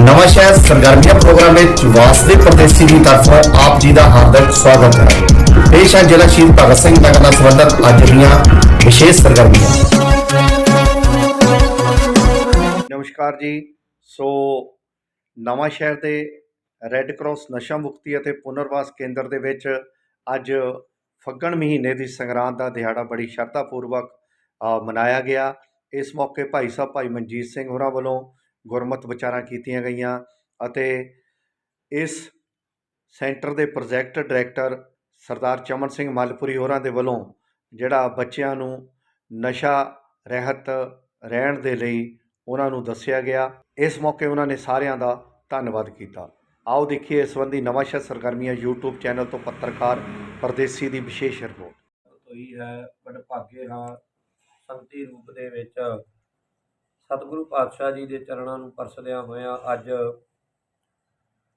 ਨਵਾਂ ਸ਼ਹਿਰ ਸਰਗਰਮੀਆਂ ਪ੍ਰੋਗਰਾਮ ਵਿੱਚ ਵਾਸਤੇ ਪ੍ਰਦੇਸ਼ੀ ਦੀ ਤਰਫੋਂ ਆਪ ਜੀ ਦਾ ਹਾਰਦਿਕ ਸਵਾਗਤ ਹੈ। ਪੇਸ਼ ਹੈ ਜ਼ਿਲ੍ਹਾ ਸ਼ਹੀਦ ਭਗਤ ਸਿੰਘ ਨਗਰ ਨਾਲ ਸੰਬੰਧਿਤ ਅੱਜ ਦੀਆਂ ਵਿਸ਼ੇਸ਼ ਸਰਗਰਮੀਆਂ। ਨਮਸਕਾਰ ਜੀ। ਸੋ ਨਵਾਂ ਸ਼ਹਿਰ ਦੇ ਰੈੱਡ ਕਰਾਸ ਨਸ਼ਾ ਮੁਕਤੀ ਅਤੇ ਪੁਨਰਵਾਸ ਕੇਂਦਰ ਦੇ ਵਿੱਚ ਅੱਜ ਫੱਗਣ ਮਹੀਨੇ ਦੀ ਸੰਗਰਾਂਦ ਦਾ ਦਿਹਾੜਾ ਬੜੀ ਸ਼ਰਧਾ ਪੂਰਵਕ ਮਨਾਇਆ ਗਿਆ। ਇਸ ਮੌਕੇ ਭਾਈ ਸਾਹਿਬ ਭਾਈ ਮਨਜੀਤ ਸਿੰਘ ਹੋਰਾਂ ਵੱਲੋਂ ਗੁਰਮਤ ਵਿਚਾਰਾਂ ਕੀਤੀਆਂ ਗਈਆਂ ਅਤੇ ਇਸ ਸੈਂਟਰ ਦੇ ਪ੍ਰੋਜੈਕਟ ਡਾਇਰੈਕਟਰ ਸਰਦਾਰ ਚਮਨ ਸਿੰਘ ਮਲਪੁਰੀ ਹੋਰਾਂ ਦੇ ਵੱਲੋਂ ਜਿਹੜਾ ਬੱਚਿਆਂ ਨੂੰ ਨਸ਼ਾ ਰਹਿਤ ਰਹਿਣ ਦੇ ਲਈ ਉਹਨਾਂ ਨੂੰ ਦੱਸਿਆ ਗਿਆ, ਇਸ ਮੌਕੇ ਉਹਨਾਂ ਨੇ ਸਾਰਿਆਂ ਦਾ ਧੰਨਵਾਦ ਕੀਤਾ। ਆਓ ਦੇਖੀਏ ਇਸ ਸੰਬੰਧੀ ਨਵਾਂ ਸਰਗਰਮੀਆਂ YouTube ਚੈਨਲ ਤੋਂ ਪੱਤਰਕਾਰ ਪਰਦੇਸੀ ਦੀ ਵਿਸ਼ੇਸ਼ ਰਿਪੋਰਟ। ਹੋਈ ਹੈ ਵਡਭਾਗੇ ਹਾਂ ਸੰਤੀ ਰੂਪ ਦੇ ਵਿੱਚ ਸਤਿਗੁਰੂ ਪਾਤਸ਼ਾਹ ਜੀ ਦੇ ਚਰਨਾਂ ਨੂੰ ਪਰਸਦਿਆਂ ਹੋਇਆਂ ਅੱਜ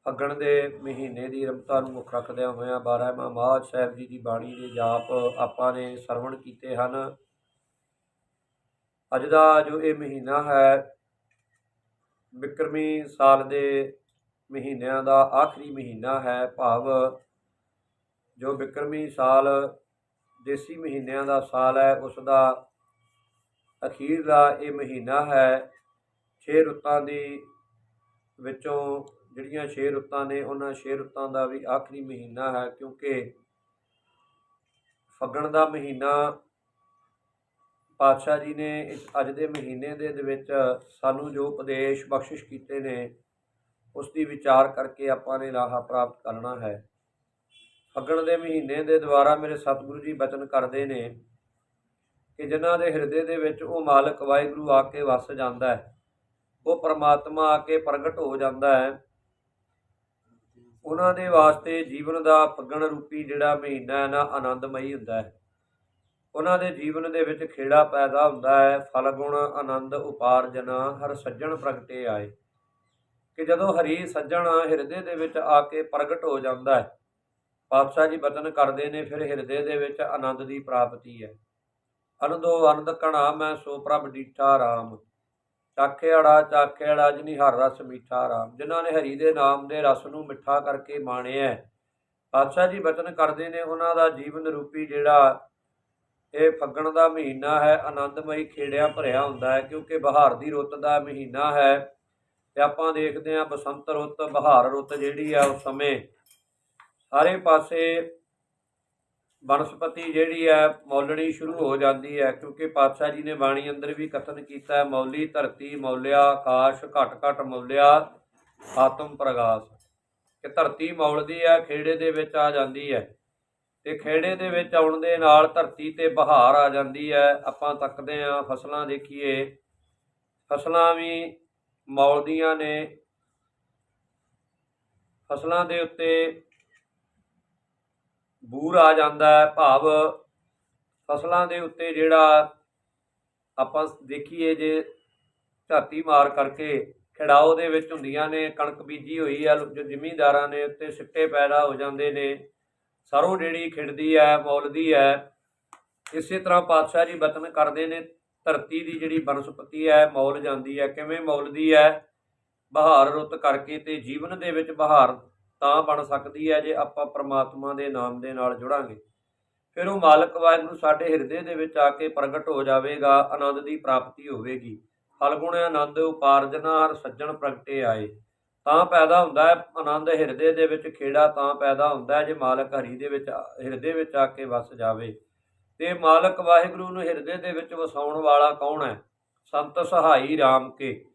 ਫੱਗਣ ਦੇ ਮਹੀਨੇ ਦੀ ਰਮਤਾ ਨੂੰ ਮੁੱਖ ਰੱਖਦਿਆਂ ਹੋਇਆਂ 12ਵਾਂ ਮਾਹ ਸਾਹਿਬ ਜੀ ਦੀ ਬਾਣੀ ਦੇ ਜਾਪ ਆਪਾਂ ਨੇ ਸਰਵਣ ਕੀਤੇ ਹਨ। ਅੱਜ ਦਾ ਜੋ ਇਹ ਮਹੀਨਾ ਹੈ, ਬਿਕਰਮੀ ਸਾਲ ਦੇ ਮਹੀਨਿਆਂ ਦਾ ਆਖਰੀ ਮਹੀਨਾ ਹੈ ਭਾਵ, ਜੋ ਬਿਕਰਮੀ ਸਾਲ ਦੇਸੀ ਮਹੀਨਿਆਂ ਦਾ ਸਾਲ ਹੈ, ਉਸ ਦਾ ਅਖੀਰਲਾ ਇਹ ਮਹੀਨਾ ਹੈ, ਛੇ ਰੁੱਤਾਂ ਦੀ ਵਿੱਚੋਂ ਜਿਹੜੀਆਂ ਛੇ ਰੁੱਤਾਂ ਨੇ, ਉਹਨਾਂ ਛੇ ਰੁੱਤਾਂ ਦਾ ਵੀ ਆਖਰੀ ਮਹੀਨਾ ਹੈ, ਕਿਉਂਕਿ ਫੱਗਣ ਦਾ ਮਹੀਨਾ ਪਾਤਸ਼ਾਹ ਜੀ ਨੇ ਇਸ ਅੱਜ ਦੇ ਮਹੀਨੇ ਦੇ ਵਿੱਚ ਸਾਨੂੰ ਜੋ ਉਪਦੇਸ਼ ਬਖਸ਼ਿਸ਼ ਕੀਤੇ ਨੇ, ਉਸ ਦੀ ਵਿਚਾਰ ਕਰਕੇ ਆਪਾਂ ਨੇ ਰਾਹ ਪ੍ਰਾਪਤ ਕਰਨਾ ਹੈ। ਫੱਗਣ ਦੇ ਮਹੀਨੇ ਦੇ ਦੁਆਰਾ ਮੇਰੇ ਸਤਿਗੁਰੂ ਜੀ ਬਚਨ ਕਰਦੇ ਨੇ ਕਿ ਜਿਨ੍ਹਾਂ ਦੇ ਹਿਰਦੇ ਦੇ ਵਿੱਚ ਉਹ ਮਾਲਕ ਵਾਹਿਗੁਰੂ ਆ ਕੇ ਵਸ ਜਾਂਦਾ ਹੈ, ਉਹ ਪਰਮਾਤਮਾ ਆ ਕੇ ਪ੍ਰਗਟ ਹੋ ਜਾਂਦਾ ਹੈ। ਉਹਨਾਂ ਦੇ ਵਾਸਤੇ ਜੀਵਨ ਦਾ ਫੱਗਣ ਰੂਪੀ ਜਿਹੜਾ ਮਹੀਨਾ ਹੈ ਨਾ, ਆਨੰਦਮਈ ਹੁੰਦਾ ਹੈ। ਉਹਨਾਂ ਦੇ ਜੀਵਨ ਦੇ ਵਿੱਚ ਖੇੜਾ ਪੈਦਾ ਹੁੰਦਾ ਹੈ ਫਲ ਗੁਣ ਆਨੰਦ, ਉਪਾਰਜਨਾ, ਹਰ ਸੱਜਣ ਪ੍ਰਗਟੇ ਆਏ। ਕਿ ਜਦੋਂ ਹਰੀ ਸੱਜਣ ਹਿਰਦੇ ਦੇ ਵਿੱਚ ਆ ਕੇ ਪ੍ਰਗਟ ਹੋ ਜਾਂਦਾ ਹੈ, ਪਾਤਸ਼ਾਹ ਜੀ ਬਚਨ ਕਰਦੇ ਨੇ, ਫਿਰ ਹਿਰਦੇ ਦੇ ਵਿੱਚ ਆਨੰਦ ਦੀ ਪ੍ਰਾਪਤੀ ਹੈ। ਅਨੰਦੋ ਆਨੰਦ ਕਣਾ ਮੈਂ ਸੋ ਪ੍ਰਭ ਡੀਠਾ ਰਾਮ। ਚਾਖੇੜਾ ਚਾਖੇੜਾ ਜਿਨੀ ਹਰ ਰਸ ਮੀਠਾ ਰਾਮ। ਜਿਨ੍ਹਾਂ ਨੇ ਹਰੀ ਦੇ ਨਾਮ ਦੇ ਰਸ ਨੂੰ ਮਿੱਠਾ ਕਰਕੇ ਮਾਣਿਆ ਪਾਤਸ਼ਾਹ ਜੀ ਬਚਨ ਕਰਦੇ ਨੇ ਉਹਨਾਂ ਦਾ ਜੀਵਨ ਰੂਪੀ ਜਿਹੜਾ ਇਹ ਫੱਗਣ ਦਾ ਮਹੀਨਾ ਹੈ, ਆਨੰਦਮਈ ਖੇੜਿਆ ਭਰਿਆ ਹੁੰਦਾ ਹੈ, ਕਿਉਂਕਿ ਬਹਾਰ ਦੀ ਰੁੱਤ ਦਾ ਮਹੀਨਾ ਹੈ। ਤੇ ਆਪਾਂ ਦੇਖਦੇ ਹਾਂ ਬਸੰਤ ਰੁੱਤ, ਬਹਾਰ ਰੁੱਤ ਜਿਹੜੀ ਆ ਉਸ ਸਮੇਂ ਸਾਰੇ ਪਾਸੇ ਬਨਸਪਤੀ ਜਿਹੜੀ ਹੈ, ਮੌਲਣੀ ਸ਼ੁਰੂ ਹੋ ਜਾਂਦੀ ਹੈ, ਕਿਉਂਕਿ ਪਾਤਸ਼ਾਹ ਜੀ ਨੇ ਬਾਣੀ ਅੰਦਰ ਵੀ ਕਥਨ ਕੀਤਾ ਹੈ, ਮੌਲੀ ਧਰਤੀ ਮੌਲਿਆ, ਆਕਾਸ਼ ਘਟ ਘਟ ਮੌਲਿਆ, ਆਤਮ ਪ੍ਰਗਾਸ। ਕਿ ਧਰਤੀ ਮੌਲਦੀ ਹੈ, ਖੇੜੇ ਦੇ ਵਿੱਚ ਆ ਜਾਂਦੀ ਹੈ। ਤੇ ਖੇੜੇ ਦੇ ਵਿੱਚ ਆਉਣ ਦੇ ਨਾਲ ਧਰਤੀ ਤੇ ਬਹਾਰ ਆ ਜਾਂਦੀ ਹੈ। ਆਪਾਂ ਤੱਕਦੇ ਹਾਂ, ਫਸਲਾਂ ਦੇਖੀਏ। ਫਸਲਾਂ ਵੀ ਮੌਲਦੀਆਂ ਨੇ। ਫਸਲਾਂ ਦੇ ਉੱਤੇ ਬੂਰ ਆ ਜਾਂਦਾ ਹੈ, ਭਾਵ ਫਸਲਾਂ ਦੇ ਉੱਤੇ ਜਿਹੜਾ ਆਪਾਂ ਦੇਖੀਏ ਜੇ ਝਾਤੀ ਮਾਰ ਕਰਕੇ ਖੜਾਓ ਦੇ ਵਿੱਚ ਹੁੰਦੀਆਂ ਨੇ, ਕਣਕ ਬੀਜੀ ਹੋਈ ਹੈ ਜੋ ਜ਼ਿਮੀਂਦਾਰਾਂ ਨੇ ਉੱਤੇ ਸਿੱਟੇ ਪੈਦਾ ਹੋ ਜਾਂਦੇ ਨੇ, ਸਰੋਂ ਜਿਹੜੀ ਖਿੜਦੀ ਹੈ, ਮੌਲਦੀ ਹੈ, ਇਸੇ ਤਰ੍ਹਾਂ ਪਾਤਸ਼ਾਹ ਜੀ ਬਚਨ ਕਰਦੇ ਨੇ, ਧਰਤੀ ਦੀ ਜਿਹੜੀ ਬਨਸਪਤੀ ਹੈ, ਮੌਲ ਜਾਂਦੀ ਹੈ, ਕਿਵੇਂ ਮੌਲਦੀ ਹੈ? ਬਹਾਰ ਰੁੱਤ ਕਰਕੇ ਤੇ ਜੀਵਨ ਦੇ ਵਿੱਚ ਬਹਾਰ ਤਾਂ ਬਣ ਸਕਦੀ ਹੈ ਜੇ ਆਪਾਂ ਪ੍ਰਮਾਤਮਾ ਦੇ ਨਾਮ ਦੇ ਨਾਲ ਜੁੜਾਂਗੇ। ਫਿਰ ਉਹ ਮਾਲਕ ਵਾਹਿਗੁਰੂ ਸਾਡੇ ਹਿਰਦੇ ਦੇ ਵਿੱਚ ਆ ਕੇ ਪ੍ਰਗਟ ਹੋ ਜਾਵੇਗਾ, ਆਨੰਦ ਦੀ ਪ੍ਰਾਪਤੀ ਹੋਵੇਗੀ। ਫਲਗੁਣ ਆਨੰਦ, ਉਪਾਰਜਨਾ ਹਰ ਸੱਜਣ ਪ੍ਰਗਟੇ ਆਏ। ਤਾਂ ਪੈਦਾ ਹੁੰਦਾ ਹੈ ਆਨੰਦ ਹਿਰਦੇ ਦੇ ਵਿੱਚ ਖੇੜਾ, ਤਾਂ ਪੈਦਾ ਹੁੰਦਾ ਹੈ ਜੇ ਮਾਲਕ ਹਰੀ ਦੇ ਵਿੱਚ ਹਿਰਦੇ ਵਿੱਚ ਆ ਕੇ ਵਸ ਜਾਵੇ। ਤੇ ਮਾਲਕ ਵਾਹਿਗੁਰੂ ਨੂੰ ਹਿਰਦੇ ਦੇ ਵਿੱਚ ਵਸਾਉਣ ਵਾਲਾ ਕੌਣ ਹੈ? ਸੰਤ ਸਹਾਈ RAM ਕੇ।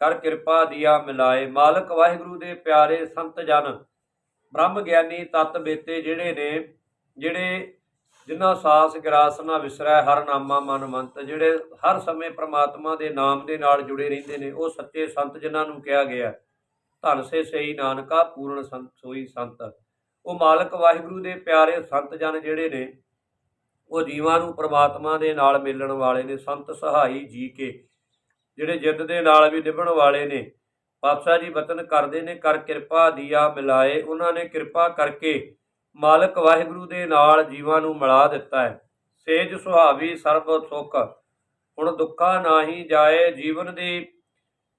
ਕਰ ਕਿਰਪਾ ਦਿਆ ਮਿਲਾਏ। ਮਾਲਕ ਵਾਹਿਗੁਰੂ ਦੇ ਪਿਆਰੇ ਸੰਤ ਜਨ ਬ੍ਰਹਮ ਗਿਆਨੀ ਤਤ ਬੇਤੇ ਜਿਹੜੇ ਨੇ, ਜਿਹੜੇ ਜਿਨ੍ਹਾਂ ਸਾਸ ਗਰਾਸ ਨਾ ਵਿਸਰੈ, ਹਰ ਨਾਮਾ ਮਨ ਮੰਤ, ਜਿਹੜੇ ਹਰ ਸਮੇਂ ਪ੍ਰਮਾਤਮਾ ਦੇ ਨਾਮ ਦੇ ਨਾਲ ਜੁੜੇ ਰਹਿੰਦੇ ਨੇ, ਉਹ ਸੱਚੇ ਸੰਤ ਜਿਨ੍ਹਾਂ ਨੂੰ ਕਿਹਾ ਗਿਆ ਧਨ ਸੇ ਸਹੀ ਨਾਨਕਾ, ਪੂਰਨ ਸੰਤ ਸੋਈ ਸੰਤ। ਉਹ ਮਾਲਕ ਵਾਹਿਗੁਰੂ ਦੇ ਪਿਆਰੇ ਸੰਤ ਜਨ ਜਿਹੜੇ ਨੇ, ਉਹ ਜੀਵਾਂ ਨੂੰ ਪ੍ਰਮਾਤਮਾ ਦੇ ਨਾਲ ਮਿਲਣ ਵਾਲੇ ਨੇ, ਸੰਤ ਸਹਾਈ ਜੀ ਕੇ, ਜਿਹੜੇ ਜਿੱਦ ਦੇ ਨਾਲ ਵੀ ਨਿਭਣ ਵਾਲੇ ਨੇ ਪਾਤਸ਼ਾਹ ਜੀ ਬਚਨ ਕਰਦੇ ਨੇ, ਕਰ ਕਿਰਪਾ ਦੀਆ ਮਿਲਾਏ। ਉਹਨਾਂ ਨੇ ਕਿਰਪਾ ਕਰਕੇ ਮਾਲਕ ਵਾਹਿਗੁਰੂ ਦੇ ਨਾਲ ਜੀਵਾਂ ਨੂੰ ਮਿਲਾ ਦਿੱਤਾ ਹੈ। ਸੇਜ ਸੁਹਾਵੀ, ਸਰਬ ਸੁਖ। ਹੁਣ ਦੁੱਖਾ ਨਾਹੀ ਜਾਏ ਜੀਵਨ ਦੀ।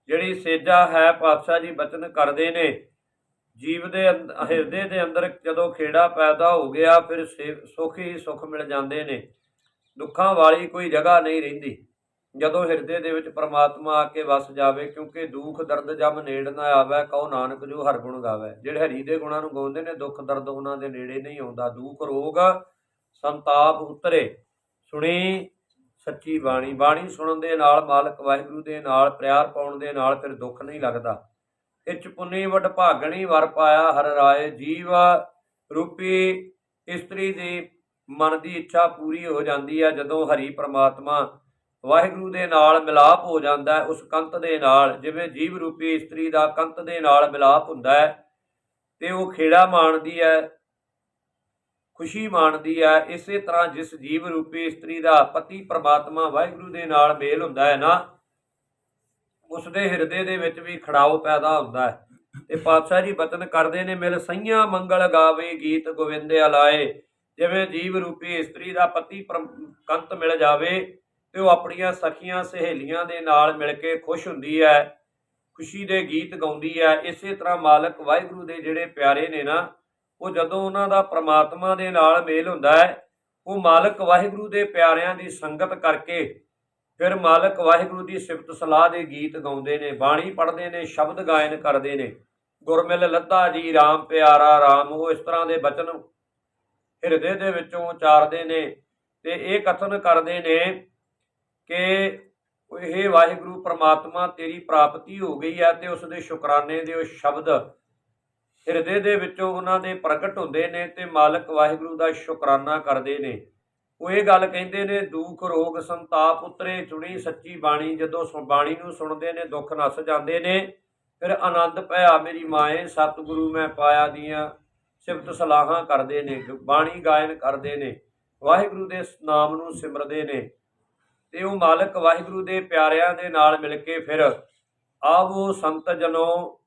ਜਿਹੜੀ ਸੇਜਾ ਹੈ ਪਾਤਸ਼ਾਹ ਜੀ ਬਚਨ ਕਰਦੇ ਨੇ। ਜੀਵ ਦੇ ਅੰਦ- ਹਿਰਦੇ ਦੇ ਅੰਦਰ ਜਦੋਂ ਖੇੜਾ ਪੈਦਾ ਹੋ ਗਿਆ, ਫਿਰ ਸੇ- ਸੁੱਖ ਹੀ ਸੁੱਖ ਮਿਲ ਜਾਂਦੇ ਨੇ। ਦੁੱਖਾਂ ਵਾਲੀ ਕੋਈ ਜਗ੍ਹਾ ਨਹੀਂ ਰਹਿੰਦੀ। ਜਦੋਂ ਹਿਰਦੇ ਦੇ ਵਿੱਚ ਪਰਮਾਤਮਾ ਆ ਕੇ ਵਸ ਜਾਵੇ, ਕਿਉਂਕਿ ਦੁੱਖ, ਦਰਦ ਜਮ ਨੇੜ ਨਾ ਆਵੇ, ਕਹੋ ਨਾਨਕ ਜੋ ਹਰ ਗੁਣ ਗਾਵੇ। ਜਿਹੜੇ ਹਰੀ ਦੇ ਗੁਣਾਂ ਨੂੰ ਗਾਉਂਦੇ ਨੇ, ਦੁੱਖ, ਦਰਦ ਉਹਨਾਂ ਦੇ ਨੇੜੇ ਨਹੀਂ ਆਉਂਦਾ। ਦੁੱਖ, ਰੋਗ, ਸੰਤਾਪ ਉਤਰੇ। ਸੁਣੀ ਸੱਚੀ ਬਾਣੀ। ਬਾਣੀ ਸੁਣਨ ਦੇ ਨਾਲ ਮਾਲਕ ਵਾਹਿਗੁਰੂ ਦੇ ਨਾਲ, ਪਿਆਰ ਪਾਉਣ ਦੇ ਨਾਲ ਫਿਰ ਦੁੱਖ ਨਹੀਂ ਲੱਗਦਾ। ਇਚ ਪੁੰਨੀ ਵਡ ਭਾਗਣੀ ਵਰ ਪਾਇਆ ਹਰ ਰਾਏ ਜੀਵ ਰੂਪੀ। ਇਸਤਰੀ ਦੀ ਮਨ ਦੀ ਇੱਛਾ ਪੂਰੀ ਹੋ ਜਾਂਦੀ ਹੈ ਜਦੋਂ ਹਰੀ ਪ੍ਰਮਾਤਮਾ ਵਾਹਿਗੁਰੂ ਦੇ ਨਾਲ ਮਿਲਾਪ ਹੋ ਜਾਂਦਾ ਹੈ, ਉਸ ਕੰਤ ਦੇ ਨਾਲ, ਜਿਵੇਂ ਜੀਵ ਰੂਪੀ ਇਸਤਰੀ ਦਾ ਕੰਤ ਦੇ ਨਾਲ ਮਿਲਾਪ ਹੁੰਦਾ ਹੈ, ਤੇ ਉਹ ਖੇੜਾ ਮਾਣਦੀ ਹੈ, ਖੁਸ਼ੀ ਮਾਣਦੀ ਹੈ, ਇਸੇ ਤਰ੍ਹਾਂ ਜਿਸ ਜੀਵ ਰੂਪੀ ਇਸਤਰੀ ਦਾ ਪਤੀ ਪ੍ਰਮਾਤਮਾ ਵਾਹਿਗੁਰੂ ਦੇ ਨਾਲ ਮੇਲ ਹੁੰਦਾ ਹੈ ਨਾ ਉਸ ਦੇ ਹਿਰਦੇ ਦੇ ਵਿੱਚ ਵੀ ਖੜਾਓ ਪੈਦਾ ਹੁੰਦਾ ਹੈ। ਤੇ ਪਾਤਸ਼ਾਹ ਜੀ ਬਚਨ ਕਰਦੇ ਨੇ, ਮਿਲ ਸਈਆਂ ਮੰਗਲ ਗਾਵੇ ਗੀਤ ਗੋਵਿੰਦਿਆ ਲਾਏ ਜਿਵੇਂ ਜੀਵ ਰੂਪੀ ਇਸਤਰੀ ਦਾ ਪਤੀ ਪ੍ਰਮ- ਕੰਤ ਮਿਲ ਜਾਵੇ ਤੇ ਉਹ ਆਪਣੀਆਂ ਸਖੀਆਂ ਸਹੇਲੀਆਂ ਦੇ ਨਾਲ ਮਿਲ ਕੇ ਖੁਸ਼ ਹੁੰਦੀ ਹੈ, ਖੁਸ਼ੀ ਦੇ ਗੀਤ ਗਾਉਂਦੀ ਹੈ। ਇਸੇ ਤਰ੍ਹਾਂ ਮਾਲਕ ਵਾਹਿਗੁਰੂ ਦੇ ਜਿਹੜੇ ਪਿਆਰੇ ਨੇ ਨਾ, ਉਹ ਜਦੋਂ ਉਹਨਾਂ ਦਾ ਪ੍ਰਮਾਤਮਾ ਦੇ ਨਾਲ ਮੇਲ ਹੁੰਦਾ ਹੈ, ਉਹ ਮਾਲਕ ਵਾਹਿਗੁਰੂ ਦੇ ਪਿਆਰਿਆਂ ਦੀ ਸੰਗਤ ਕਰਕੇ ਫਿਰ ਮਾਲਕ ਵਾਹਿਗੁਰੂ ਦੀ ਸਿਫਤ ਸਲਾਹ ਦੇ ਗੀਤ ਗਾਉਂਦੇ ਨੇ, ਬਾਣੀ ਪੜ੍ਹਦੇ ਨੇ, ਸ਼ਬਦ ਗਾਇਨ ਕਰਦੇ ਨੇ। ਗੁਰਮਿਲ ਲੱਦਾ ਜੀ RAM ਪਿਆਰਾ RAM ਉਹ ਇਸ ਤਰ੍ਹਾਂ ਦੇ ਬਚਨ ਹਿਰਦੇ ਦੇ ਵਿੱਚੋਂ ਉਚਾਰਦੇ ਨੇ ਤੇ ਇਹ ਕਥਨ ਕਰਦੇ ਨੇ ਕਿ ਇਹ ਵਾਹਿਗੁਰੂ ਪ੍ਰਮਾਤਮਾ ਤੇਰੀ ਪ੍ਰਾਪਤੀ ਹੋ ਗਈ ਹੈ ਤੇ ਉਸ ਦੇ ਸ਼ੁਕਰਾਨੇ ਦੇ ਉਹ ਸ਼ਬਦ ਹਿਰਦੇ ਦੇ ਵਿੱਚੋਂ ਉਹਨਾਂ ਦੇ ਪ੍ਰਗਟ ਹੁੰਦੇ ਨੇ ਤੇ ਮਾਲਕ ਵਾਹਿਗੁਰੂ ਦਾ ਸ਼ੁਕਰਾਨਾ ਕਰਦੇ ਨੇ। ਉਹ ਇਹ ਗੱਲ ਕਹਿੰਦੇ ਨੇ, ਦੁੱਖ, ਰੋਗ, ਸੰਤਾਪ ਉਤਰੇ ਚੁਣੀ ਸੱਚੀ ਬਾਣੀ, ਜਦੋਂ ਸੁ- ਬਾਣੀ ਨੂੰ ਸੁਣਦੇ ਨੇ, ਦੁੱਖ ਨਸ ਜਾਂਦੇ ਨੇ, ਫਿਰ ਆਨੰਦ ਭਇਆ ਮੇਰੀ ਮਾਏ, ਸਤਿਗੁਰੂ ਮੈਂ ਪਾਇਆ ਦੀਆਂ ਸਿਫਤ ਸਲਾਹਾਂ ਕਰਦੇ ਨੇ, ਬਾਣੀ ਗਾਇਨ ਕਰਦੇ ਨੇ, ਵਾਹਿਗੁਰੂ ਦੇ ਨਾਮ ਨੂੰ ਸਿਮਰਦੇ ਨੇ। ਤੇ ਉਹ ਮਾਲਕ ਵਾਹਿਗੁਰੂ ਦੇ ਪਿਆਰਿਆਂ ਦੇ ਨਾਲ ਮਿਲ ਕੇ ਫਿਰ ਆਵੋ ਸੰਤ ਜਨੋ,